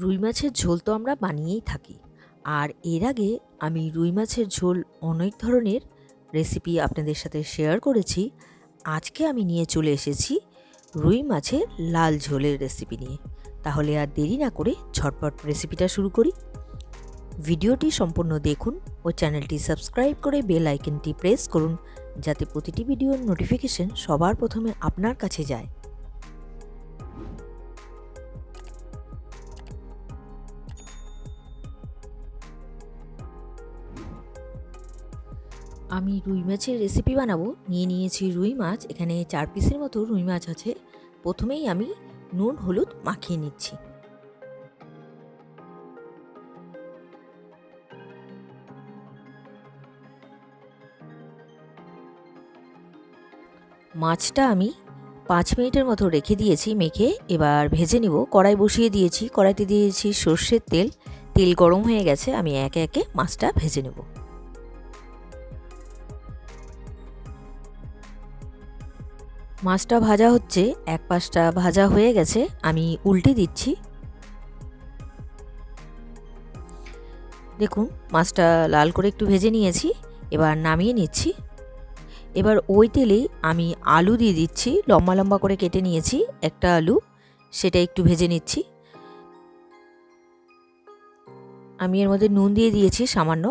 রুই মাছের ঝোল তো আমরা বানিয়েই থাকি। আর এর আগে আমি রুই মাছের ঝোল অনেক ধরনের রেসিপি আপনাদের সাথে শেয়ার করেছি। আজকে আমি নিয়ে চলে এসেছি রুই মাছের লাল ঝোলের রেসিপি নিয়ে। তাহলে আর দেরি না করে ঝটপট রেসিপিটা শুরু করি। ভিডিওটি সম্পূর্ণ দেখুন ও চ্যানেলটি সাবস্ক্রাইব করে বেল আইকনটি প্রেস করুন, যাতে প্রতিটি ভিডিওর নোটিফিকেশন সবার প্রথমে আপনার কাছে যায়। আমি রুই মাছের রেসিপি বানাবো। নিয়ে নিয়েছি রুই মাছ। এখানে চার পিসের মতো রুই মাছ আছে। প্রথমেই আমি নুন, হলুদ মাখিয়ে নিচ্ছি। মাছটা আমি পাঁচ মিনিটের মতো রেখে দিয়েছি মেখে। এবার ভেজে নিব। কড়াই বসিয়ে দিয়েছি। কড়াইতে দিয়েছি সর্ষের তেল। তেল গরম হয়ে গেছে। আমি একে একে মাছটা ভেজে নেব। মাছটা ভাজা হচ্ছে, এক পাশটা ভাজা হয়ে গেছে, আমি উল্টে দিচ্ছি। দেখুন, মাছটা লাল করে একটু ভেজে নিয়েছি, এবার নামিয়ে নিচ্ছি। এবার ওই তেলেই আমি আলু দিয়ে দিচ্ছি, লম্বা লম্বা করে কেটে নিয়েছি, একটা আলু, সেটা একটু ভেজে নিচ্ছি। আমি এর মধ্যে নুন দিয়ে দিয়েছি সামান্য,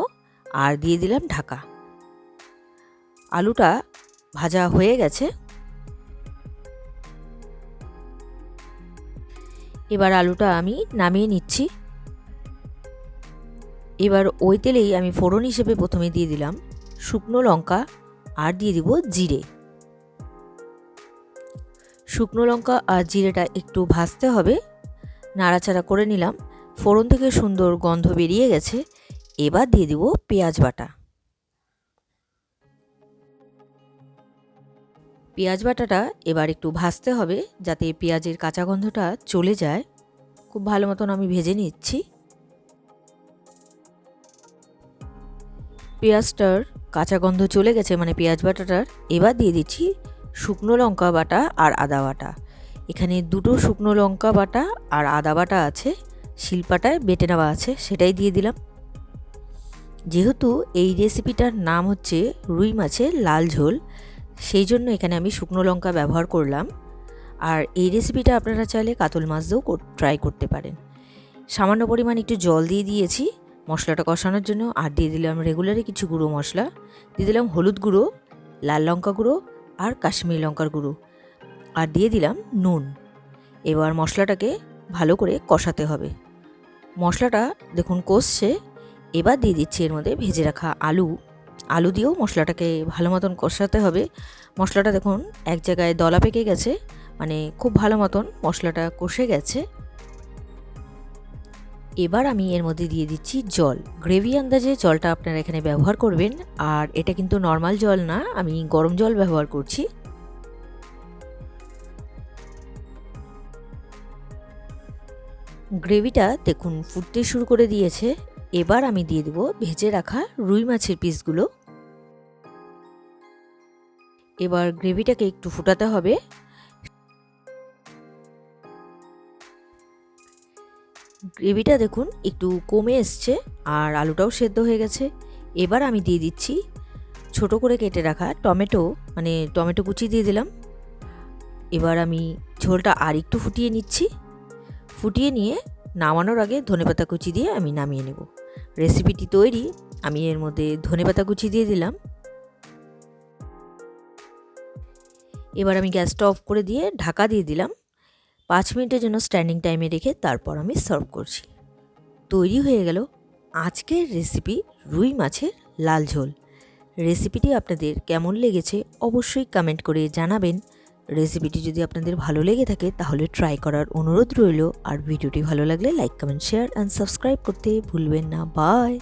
আর দিয়ে দিলাম ঢাকা। আলুটা ভাজা হয়ে গেছে। এবার আলুটা আমি নামিয়ে নিচ্ছি। এবার ওই তেলেই আমি ফোড়ন হিসেবে প্রথমে দিয়ে দিলাম শুকনো লঙ্কা আর দিয়ে দিব জিরে। শুকনো লঙ্কা আর জিরেটা একটু ভাজতে হবে। নাড়াচাড়া করে নিলাম। ফোড়ন থেকে সুন্দর গন্ধ বেরিয়ে গেছে। এবার দিয়ে দিব পেঁয়াজ বাটা। পেঁয়াজ বাটাটা এবার একটু ভাজতে হবে যাতে পেঁয়াজের কাঁচা গন্ধটা চলে যায়। খুব ভালো মতন আমি ভেজে নিচ্ছি। পেঁয়াজটার কাঁচা গন্ধ চলে গেছে মানে পেঁয়াজ বাটাটার। এবার দিয়ে দিচ্ছি শুকনো লঙ্কা বাটা আর আদা বাটা। এখানে দুটো শুকনো লঙ্কা বাটা আর আদা বাটা আছে, শিলপাটায় বেটে নেওয়া আছে, সেটাই দিয়ে দিলাম। যেহেতু এই রেসিপিটার নাম হচ্ছে রুই মাছের লাল ঝোল সেই জন্য এখানে আমি শুকনো লঙ্কা ব্যবহার করলাম। আর এই রেসিপিটা আপনারা চাইলে কাতল মাছ দিয়েও ট্রাই করতে পারেন। সামান্য পরিমাণ একটু জল দিয়ে দিয়েছি। মশলাটা কষানোর জন্য। আর দিয়ে দিলাম রেগুলারে কিছু গুঁড়ো মশলা। দিয়ে দিলাম হলুদ গুঁড়ো, লাল লঙ্কা গুঁড়ো আর কাশ্মীরি লঙ্কার গুঁড়ো। আর দিয়ে দিলাম নুন। এবার মশলাটাকে ভালো করে কষাতে হবে। মশলাটা দেখুন কষছে। এবার দিয়ে দিচ্ছি এর মধ্যে ভেজে রাখা আলু। আলু দিয়েও মশলাটাকে ভালো মতন কষাতে হবে। মশলাটা দেখুন, এক জায়গায় দলা পেকে গেছে মানে খুব ভালো মতন মশলাটা কষে গেছে। এবার আমি এর মধ্যে দিয়ে দিচ্ছি জল। গ্রেভি আন্দাজে জলটা আপনারা এখানে ব্যবহার করবেন, আর এটা কিন্তু নর্মাল জল না, আমি গরম জল ব্যবহার করছি। গ্রেভিটা দেখুন ফুটতে শুরু করে দিয়েছে। এবার আমি দিয়ে দেবো ভেজে রাখা রুই মাছের পিসগুলো। এবার গ্রেভিটাকে একটু ফুটাতে হবে। গ্রেভিটা দেখুন একটু কমে এসছে আর আলুটাও সেদ্ধ হয়ে গেছে। এবার আমি দিয়ে দিচ্ছি ছোট করে কেটে রাখা টমেটো মানে টমেটো কুচি দিয়ে দিলাম। এবার আমি ঝোলটা আর একটু ফুটিয়ে নিচ্ছি। ফুটিয়ে নিয়ে নামানোর আগে ধনেপাতা কুচি দিয়ে আমি নামিয়ে নেব। রেসিপিটি তৈরি, আমি এর মধ্যে ধনেপাতা কুচি দিয়ে দিলাম। এবার আমি গ্যাসটা অফ করে দিয়ে ঢাকা দিয়ে দিলাম। পাঁচ মিনিটের জন্য স্ট্যান্ডিং টাইমে রেখে তারপর আমি সার্ভ করছি। তৈরি হয়ে গেল আজকের রেসিপি রুই মাছের লাল ঝোল। রেসিপিটি আপনাদের কেমন লেগেছে অবশ্যই কমেন্ট করে জানাবেন। রেসিপিটি যদি আপনাদের ভালো লেগে থাকে তাহলে ট্রাই করার অনুরোধ রইল। আর ভিডিওটি ভালো লাগলে like, comment, share and subscribe করতে ভুলবেন না। বাই!